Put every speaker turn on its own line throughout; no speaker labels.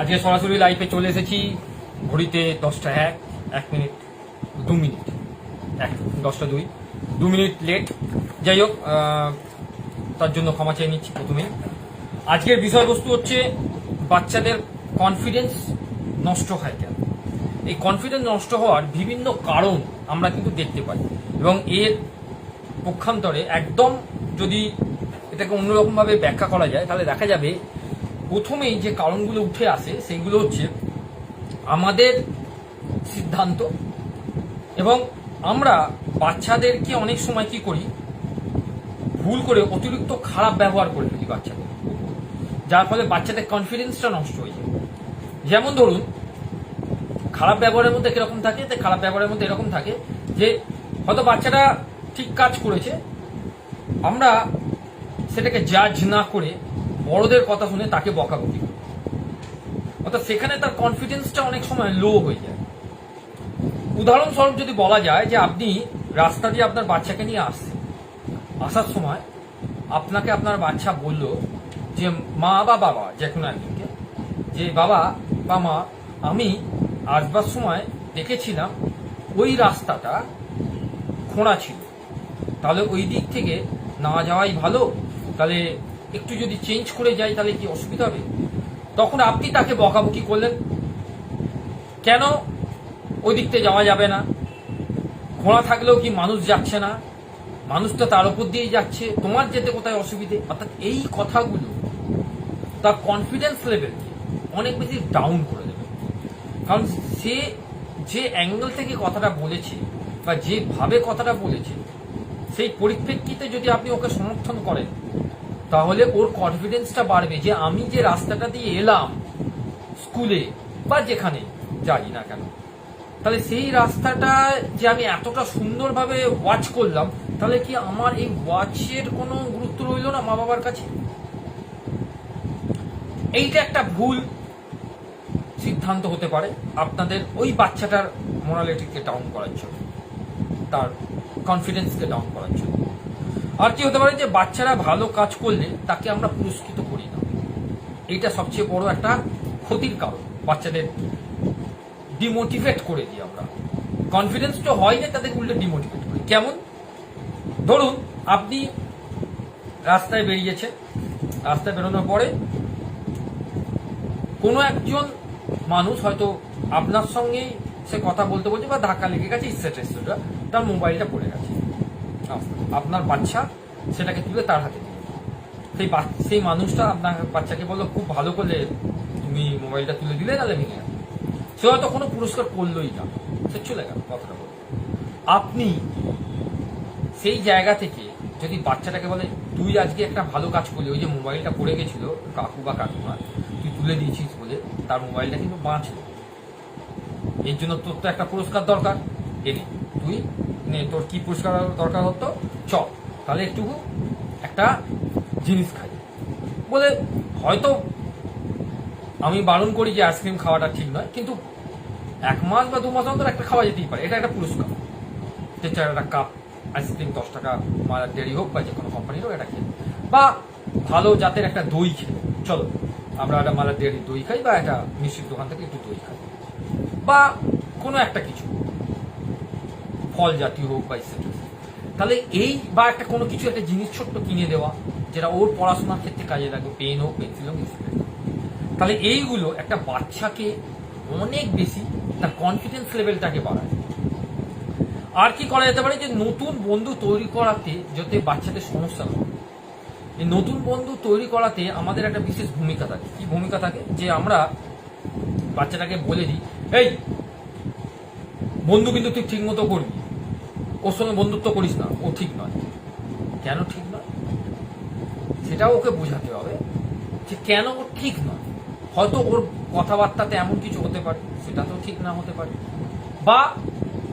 আজকে সরাসরি লাইফে চলে এসেছি। ঘড়িতে দশটা এক এক মিনিট, দু মিনিট, এক, দশটা দুই, দু মিনিট লেট যাই হোক তার জন্য ক্ষমা চেয়ে নিচ্ছি প্রথমে। আজকের বিষয়বস্তু হচ্ছে বাচ্চাদের কনফিডেন্স নষ্ট হয় কেন? এই কনফিডেন্স নষ্ট হওয়ার বিভিন্ন কারণ আমরা কিন্তু দেখতে পাই এবং এর পক্ষান্তরে একদম যদি এটাকে অন্যরকমভাবে ব্যাখ্যা করা যায়, তাহলে দেখা যাবে প্রথমেই যে কারণগুলো উঠে আসে, সেইগুলো হচ্ছে আমাদের সিদ্ধান্ত এবং আমরা বাচ্চাদেরকে অনেক সময় কি করি, ভুল করে অতিরিক্ত খারাপ ব্যবহার করে ফেলি বাচ্চাদের। যার ফলে বাচ্চাদের কনফিডেন্সটা নষ্ট হয়ে যায়। যেমন ধরুন, খারাপ ব্যবহারের মধ্যে কীরকম থাকে, তো খারাপ ব্যবহারের মধ্যে এরকম থাকে যে, হয়তো বাচ্চাটা ঠিক কাজ করেছে, আমরা সেটাকে জাজ না করে বড়দের কথা শুনে তাকে বকাবকি অর্থাৎ সেখানে তার কনফিডেন্সটা অনেক সময় লো হয়ে যায়। উদাহরণস্বরূপ যদি বলা যায় যে আপনি রাস্তা দিয়ে আপনার বাচ্চাকে নিয়ে আসছেন। আসার সময় আপনাকে আপনার বাচ্চা বলল যে, মা বা বাবা, যে কোনো একজনকে, যে বাবা বা মা, আমি আসবার সময় দেখেছিলাম ওই রাস্তাটা খোঁড়া ছিল। তাহলে ওই দিক থেকে না যাওয়াই ভালো, তাহলে একটু যদি চেঞ্জ করে যাই, তাহলে কি অসুবিধা হবে? তখন আপনি তাকে বকাবকি করলেন। কেন? ওই দিক থেকে যাওয়া যাবে না। খোঁড়া থাকলেও কি মানুষ যাচ্ছে না? মানুষ তো তার উপর দিয়েই যাচ্ছে। তোমার যেতে কোথায় অসুবিধে? অর্থাৎ এই কথাগুলো তার কনফিডেন্স লেভেলকে অনেক বেশি ডাউন করে দেবে। কারণ সে যে অ্যাঙ্গেল থেকে কথাটা বলেছে বা যেভাবে কথাটা বলেছে, সেই পরিপ্রেক্ষিতে যদি আপনি ওকে সমর্থন করেন তাহলে ওর কনফিডেন্সটা বাড়বে যে আমি যে রাস্তাটা দিয়ে এলাম, স্কুলে বা যেখানে যাই না কেন। তাহলে সেই রাস্তাটা যে আমি এতটা সুন্দরভাবে ওয়াচ করলাম, তাহলে কি আমার এই ওয়াচের কোনো গুরুত্ব রইল না মা বাবার কাছে? এইটা একটা ভুল সিদ্ধান্ত হতে পারে আপনাদের ওই বাচ্চাটার মোরালিটিকে ডাউন করার জন্য, তার কনফিডেন্সকে ডাউন করার জন্য। আর কি হতে পারে যে বাচ্চারা ভালো কাজ করলে তাকে আমরা পুরস্কৃত করি না। এইটা সবচেয়ে বড় একটা ক্ষতির কারণ। বাচ্চাদের ডিমোটিভেট করে দিই আমরা। কনফিডেন্স তো হয় না তাদের উল্টে ডিমোটিভেট করি। কেমন? ধরুন, আপনি রাস্তায় বেরিয়েছেন রাস্তায় বেরোনোর পরে কোনো একজন মানুষ হয়তো আপনার সঙ্গে সে কথা বলতে বলছে বা ধাক্কা লেগে গেছে ইচ্ছেটা তার মোবাইলটা পড়ে গেছে। আপনার বাচ্চা সেটাকে তুলে তার হাতে সেই সেই মানুষটা আপনার বাচ্চাকে বলল, খুব ভালো করলে তুমি মোবাইলটা তুলে দিলে তাহলে ভেঙে গেল সে হয়তো কোনো পুরস্কার করলোই না। সে চলে গেল কথাটা বলে। আপনি সেই জায়গা থেকে যদি বাচ্চাটাকে বলে, তুই আজকে একটা ভালো কাজ করলি, ওই যে মোবাইলটা পড়ে গেছিল, কাকু বা কাকুমা, তুই তুলে দিয়েছিস বলে তার মোবাইলটা কিন্তু বাঁচলো। এর জন্য তোর তো একটা পুরস্কার দরকার। এনে তুই তোর কি পুরস্কার দরকার হতো? চ তাহলে একটু একটা জিনিস খাই। বলে, হয়তো আমি বারণ করি যে আইসক্রিম খাওয়াটা ঠিক নয়, কিন্তু এক মাস বা দু মাস অন্তর একটা খাওয়া যেতেই পারে। এটা একটা পুরস্কার। যে চার একটা কাপ আইসক্রিম, দশ টাকা মারার দেরি হোক বা যে কোনো কোম্পানির হোক, এটা খেয়ে বা ভালো জাতের একটা দই খেয়ে চলো, আমরা একটা মালার দেরি দই খাই বা একটা মিষ্টির দোকান থেকে একটু দই খাই। বা কোনো একটা কিছু। ফল জাতীয় হোক বা তাহলে এই বা একটা কোনো কিছু একটা জিনিস ছোট্ট কিনে দেওয়া, যেটা ওর পড়াশোনার ক্ষেত্রে কাজে লাগবে পেন হোক পেন্সিল হোক তাহলে এইগুলো একটা বাচ্চাকে অনেক বেশি তার কনফিডেন্স লেভেলটাকে বাড়ায়। আর কি করা যেতে পারে যে নতুন বন্ধু তৈরি করাতে যাতে বাচ্চাদের সমস্যা হয়। এই নতুন বন্ধু তৈরি করাতে আমাদের একটা বিশেষ ভূমিকা থাকে। কি ভূমিকা থাকে? যে আমরা বাচ্চাটাকে বলে দিই, এই, বন্ধু কিন্তু তুই ঠিক মতো করবি। ওর সঙ্গে বন্ধুত্ব করিস না, ও ঠিক নয়। কেন ঠিক নয়? সেটাও ওকে বোঝাতে হবে যে কেন ও ঠিক নয়। হয়তো ওর কথাবার্তাতে এমন কিছু হতে পারে সেটা তো ঠিক না হতে পারে। বা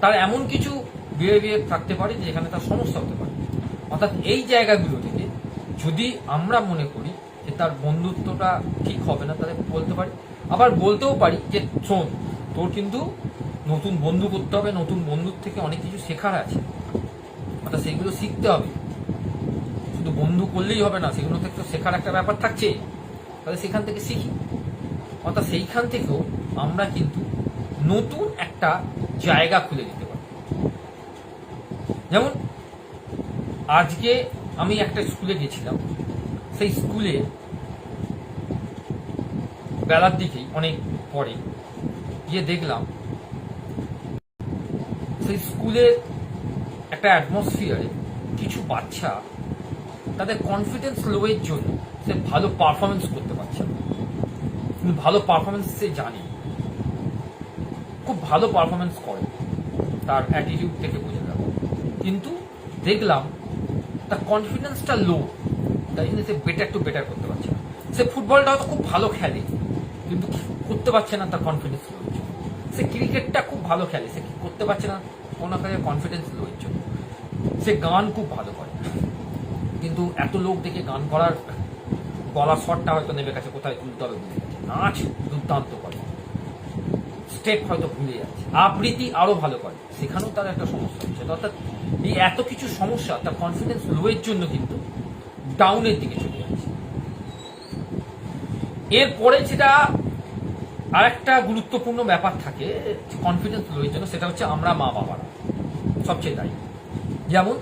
তার এমন কিছু বিহেভিয়ার থাকতে পারে যেখানে তার সমস্যা হতে পারে। অর্থাৎ এই জায়গাগুলো থেকে যদি আমরা মনে করি যে তার বন্ধুত্বটা ঠিক হবে না, তাহলে বলতে পারি। আবার বলতেও পারি যে শোন, তোর কিন্তু নতুন বন্ধু করতে হবে, নতুন বন্ধুর থেকে অনেক কিছু শেখার আছে। অর্থাৎ সেগুলো শিখতে হবে। শুধু বন্ধু করলেই হবে না, সেগুলো থেকে শেখার একটা ব্যাপার থাকছে। তাহলে সেখান থেকে শিখি। অর্থাৎ সেইখান থেকেও আমরা কিন্তু নতুন একটা জায়গা খুলে দিতে পারি। যেমন, আজকে আমি একটা স্কুলে গেছিলাম। সেই স্কুলে বেলার দিকেই, অনেক পরে, গিয়ে দেখলাম সেই স্কুলের একটা অ্যাটমসফিয়ারে কিছু বাচ্চা তাদের কনফিডেন্স লোয়ের জন্য সে ভালো পারফরমেন্স করতে পারছে না। কিন্তু ভালো পারফরমেন্স সে জানে। খুব ভালো পারফরমেন্স করে। তার অ্যাটিটিউড থেকে বোঝা গেল। কিন্তু দেখলাম তার কনফিডেন্সটা লো তাই জন্য সে বেটার টু বেটার করতে পারছে না। সে ফুটবলটা খুব ভালো খেলে, কিন্তু করতে পারছে না তার কনফিডেন্স লো সে ক্রিকেটটা খুব ভালো খেলে, সে করতে পারছে না? কোনো কাজে কনফিডেন্স লো এর জন্য। সে গান খুব ভালো করে। কিন্তু এত লোক দেখে গান করার গলা শটটা হয়তো নেবে কাছে, কোথায় তুলতে হবে গেছে। নাচ দুর্দান্ত করে। স্টেপ হয়তো ভুলে যাচ্ছে। আবৃত্তি আরও ভালো করে। সেখানেও তার একটা সমস্যা হচ্ছে। অর্থাৎ এই এত কিছু সমস্যা, তার কনফিডেন্স লোয়ের জন্য কিন্তু ডাউনের দিকে চলে যাচ্ছে। এরপরে যেটা আরেকটা গুরুত্বপূর্ণ ব্যাপার থাকে কনফিডেন্স লোয়ের জন্য, সেটা হচ্ছে আমরা মা বাবারা, সবচেয়ে দায়ী। যেমন,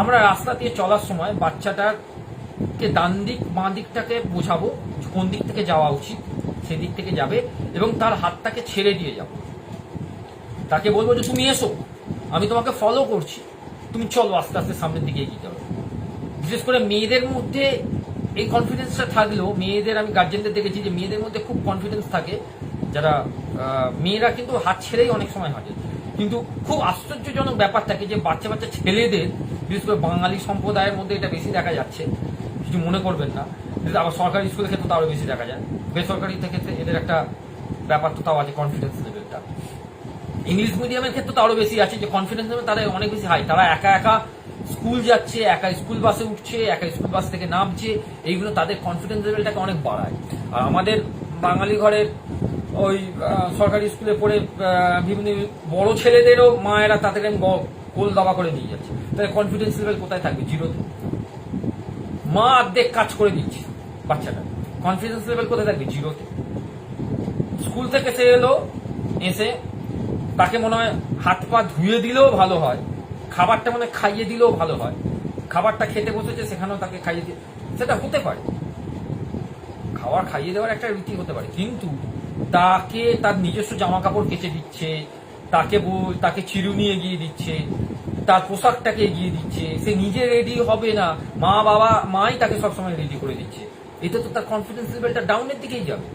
আমরা রাস্তা দিয়ে চলার সময় বাচ্চাটাকে ডান দিক, বাঁ দিকটাকে বোঝাবো, কোন দিক থেকে যাওয়া উচিত, সেদিক থেকে যাবে, এবং তার হাতটাকে ছেড়ে দিয়ে যাব। তাকে বলব যে, তুমি এসো, আমি তোমাকে ফলো করছি। তুমি চলো আস্তে আস্তে সামনের দিকে এগিয়ে যাবে বিশেষ করে মেয়েদের মধ্যে এই কনফিডেন্সটা থাকলেও মেয়েদের, আমি গার্জেনদের দেখেছি যে মেয়েদের মধ্যে খুব কনফিডেন্স থাকে। যারা মেয়েরা কিন্তু হাত ছেড়েই অনেক সময় হাঁটে। কিন্তু খুব আশ্চর্যজনক ব্যাপার থাকে যে বাচ্চা বাচ্চা ছেলেদের, বিশেষ করে বাঙালি সম্প্রদায়ের মধ্যে এটা বেশি দেখা যাচ্ছে। কিছু মনে করবেন না। আবার সরকারি স্কুলের ক্ষেত্রে তো বেশি দেখা যায়। বেসরকারি ক্ষেত্রে এদের একটা ব্যাপার তো তাও আছে কনফিডেন্স লেভেলটা ইংলিশ মিডিয়ামের ক্ষেত্রে তো আরও বেশি আছে যে কনফিডেন্স লেভেল তারা অনেক বেশি হাই তারা একা একা স্কুল যাচ্ছে, একা স্কুল বাসে উঠছে, একা স্কুল বাস থেকে নামছে, এইগুলো তাদের কনফিডেন্স লেভেলটাকে অনেক বাড়ায়। আর আমাদের বাঙালি ঘরের ওই সরকারি স্কুলে পড়ে বিভিন্ন বড় ছেলেদেরও মায়েরা তাদেরকে গ- কোল দাবা করে নিয়ে যাচ্ছে। তাদের কনফিডেন্স লেভেল কোথায় থাকবে? জিরোতে মা অর্ধেক কাজ করে দিচ্ছে বাচ্চাটা। কনফিডেন্স লেভেল কোথায় থাকবে? জিরোতে স্কুল থেকে সে এলো, এসে তাকে মনে হয় হাত পা ধুয়ে দিলেও ভালো হয়। খাবারটা মানে খাইয়ে দিলেও ভালো হয়। খাবারটা খেতে বসেছে, সেখানেও তাকে খাইয়ে দিয়ে সেটা হতে পারে। খাবার খাইয়ে দেওয়ার একটা রীতি হতে পারে। কিন্তু তাকে তার নিজস্ব জামা কাপড় কেচে দিচ্ছে, তাকে তাকে চিরুনি এগিয়ে দিচ্ছে, তার পোশাকটাকে এগিয়ে দিচ্ছে, সে নিজে রেডি হবে না। মা, বাবা, মাই তাকে সবসময় রেডি করে দিচ্ছে। এতে তো তার কনফিডেন্স লেভেলটা ডাউনের দিকেই যাবে।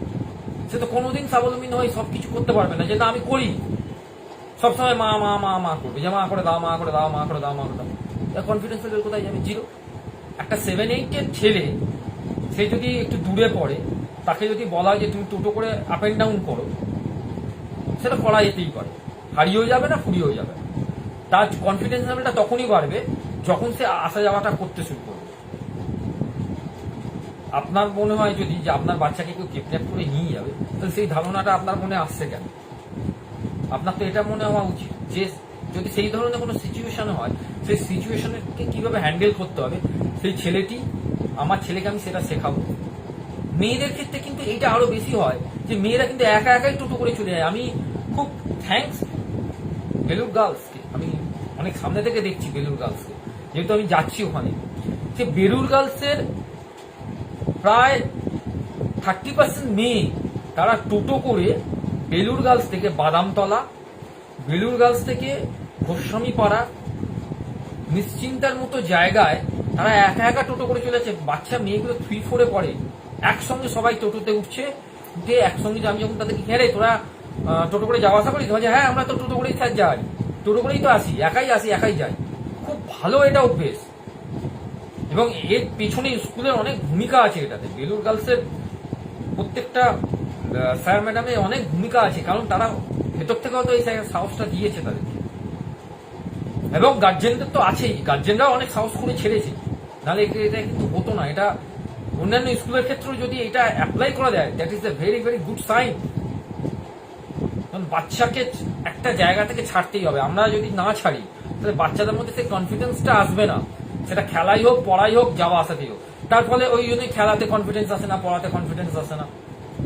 সে তো কোনোদিন স্বাবলম্বী হয়ে সব কিছু করতে পারবে না। যেটা আমি করি। সবসময় মা মা মা মা করবে। যে মা করে দাও, মা করে দাও, মা করে দাও, মা করে দাও। কনফিডেন্স লেভেল কোথায় যাবে জিরো একটা সেভেন এইটের ছেলে, সে যদি একটু দূরে পড়ে, তাকে যদি বলা হয় যে তুমি টোটো করে আপ অ্যান্ড ডাউন করো, সেটা করা যেতেই পারে। হারিয়েও যাবে না, ফুরিয়েও যাবে তার কনফিডেন্স লেভেলটা তখনই বাড়বে যখন সে আসা যাওয়াটা করতে শুরু করবে। আপনার মনে হয় যদি যে আপনার বাচ্চাকে কেউ কিডন্যাপ করে নিয়ে যাবে, তাহলে সেই ধারণাটা আপনার মনে আসছে কেন? আপনার তো এটা মনে হওয়া উচিত যে যদি সেই ধরনের কোনো সিচুয়েশন হয়, সেই সিচুয়েশনকে কীভাবে হ্যান্ডেল করতে হবে? সেই ছেলেটি, আমার ছেলেকে আমি সেটা শেখাবো। মেয়েদের ক্ষেত্রে কিন্তু এইটা আরও বেশি হয় যে মেয়েরা কিন্তু একা একাই টোটো করে চলে যায়। আমি খুব থ্যাঙ্কস বেলুর গার্লসকে আমি অনেক সামনে থেকে দেখছি বেলুর গার্লসকে যেহেতু আমি যাচ্ছি ওখানে। যে বেলুর গার্লসের প্রায় থার্টি পার্সেন্ট মেয়ে তারা টোটো করে বেলুর গার্লস থেকে বাদামতলা বেলুর গার্লস থেকে গোস্বামী পাড়া নিশ্চিন্তার মতো জায়গায় তারা একা একা টোটো করে চলে যাচ্ছে। বাচ্চা মেয়েগুলো থ্রি ফোরে পড়ে। একসঙ্গে সবাই টোটোতে উঠছে উঠে একসঙ্গে আমি যখন তাদেরকে ঘেরে তোরা টোটো করে যাওয়া আসা করিস? বলছে, হ্যাঁ আমরা তো টোটো করেই স্যার যাই। টোটো করেই তো আসি একাই আসি একাই যাই। খুব ভালো এটা অভ্যেস। এবং এর পেছনে স্কুলের অনেক ভূমিকা আছে এটাতে। বেলুর গার্লসের প্রত্যেকটা স্যার ম্যাডামের অনেক ভূমিকা আছে, কারণ তারা ভেতর থেকে হয়তো এই সাহসটা দিয়েছে তাদেরকে এবং গার্জেনদের তো আছেই গার্জেনরাও অনেক সাহস করে ছেড়েছে। নাহলে এটা এটা কিন্তু হতো না, এটা অন্যান্য স্কুলের ক্ষেত্রেও যদি এটা অ্যাপ্লাই করা যায় that is a very very good sign কারণ বাচ্চাকে একটা জায়গা থেকে ছাড়তেই হবে, আমরা যদি না ছাড়ি, তাহলে বাচ্চাদের মধ্যে সেই কনফিডেন্সটা আসবে না। সেটা খেলাই হোক, পড়াই হোক, যাওয়া আসাতেই হোক। তার ফলে ওই জন্যই খেলাতে কনফিডেন্স আসে না, পড়াতে কনফিডেন্স আসে না।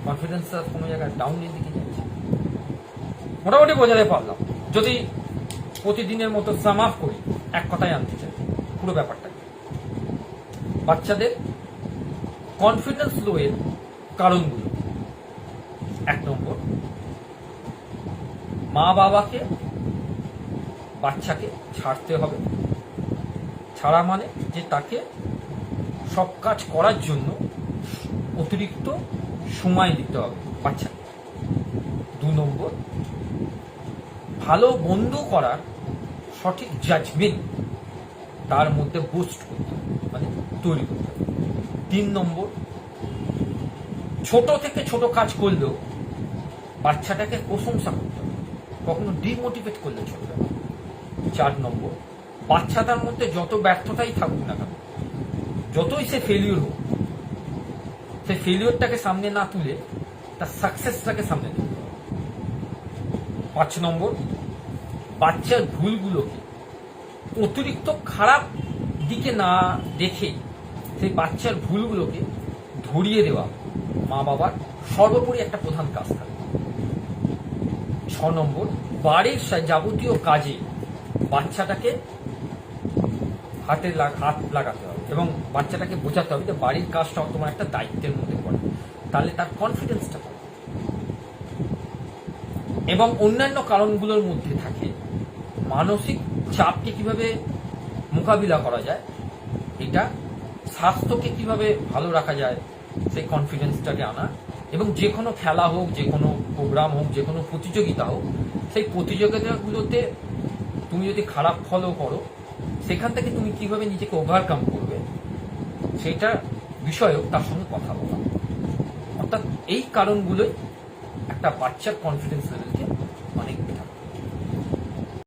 কনফিডেন্সটা কোনো জায়গায় ডাউনের দিকে যাচ্ছে। মোটামুটি বোঝাতে পারলাম যদি প্রতিদিনের মতো সাম আপ করি এক কথায় আনতে চাই, পুরো ব্যাপারটা। বাচ্চাদের কনফিডেন্স লো এর কারণগুলো। এক নম্বর মা বাবাকে বাচ্চাকে ছাড়তে হবে। ছাড়া মানে যে তাকে সব কাজ করার জন্য অতিরিক্ত সময় দিতে হবে। বাচ্চাকে দু নম্বর, ভালো বন্ধু করার সঠিক জাজমেন্ট তার মধ্যে বুস্ট করতে মানে তৈরি করতে তিন নম্বর, ছোট থেকে ছোট কাজ করলেও বাচ্চাটাকে প্রশংসা করতে হবে, কখনো ডিমোটিভেট করলে চলবে চার নম্বর বাচ্চাটার মধ্যে যত ব্যর্থতাই থাকুক না কেন, যতই সে ফেলিওর হোক সেই ফেলিওরটাকে সামনে না তুলে তার সাকসেসটাকে সামনে হবে পাঁচ নম্বর, বাচ্চার ভুলগুলোকে অতিরিক্ত খারাপ দিকে না দেখে সেই বাচ্চার ভুলগুলোকে ধরিয়ে দেওয়া মা বাবার সর্বোপরি একটা প্রধান কাজ থাকে। ছ নম্বর, বাড়ির যাবতীয় কাজে বাচ্চাটাকে হাতে হাত লাগাতে হবে। এবং বাচ্চাটাকে বোঝাতে হবে যে বাড়ির কাজটাও তোমার একটা দায়িত্বের মধ্যে পড়ে। তাহলে তার কনফিডেন্সটা পাবে এবং অন্যান্য কারণগুলোর মধ্যে থাকে। মানসিক চাপকে কীভাবে মোকাবিলা করা যায়, এটা স্বাস্থ্যকে কীভাবে ভালো রাখা যায়, সেই কনফিডেন্সটাকে আনা। এবং যে কোনো খেলা হোক, যে কোনো প্রোগ্রাম হোক, যে কোনো প্রতিযোগিতা হোক, সেই প্রতিযোগিতাগুলোতে তুমি যদি খারাপ ফলও করো, সেখান থেকে তুমি কীভাবে নিজেকে ওভারকাম করবে? সেটা বিষয়েও তার সঙ্গে কথা বলা। অর্থাৎ এই কারণগুলোই একটা বাচ্চার কনফিডেন্স লেভেলকে